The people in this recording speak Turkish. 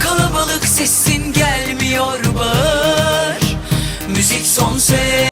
Kalabalık sesin gelmiyor.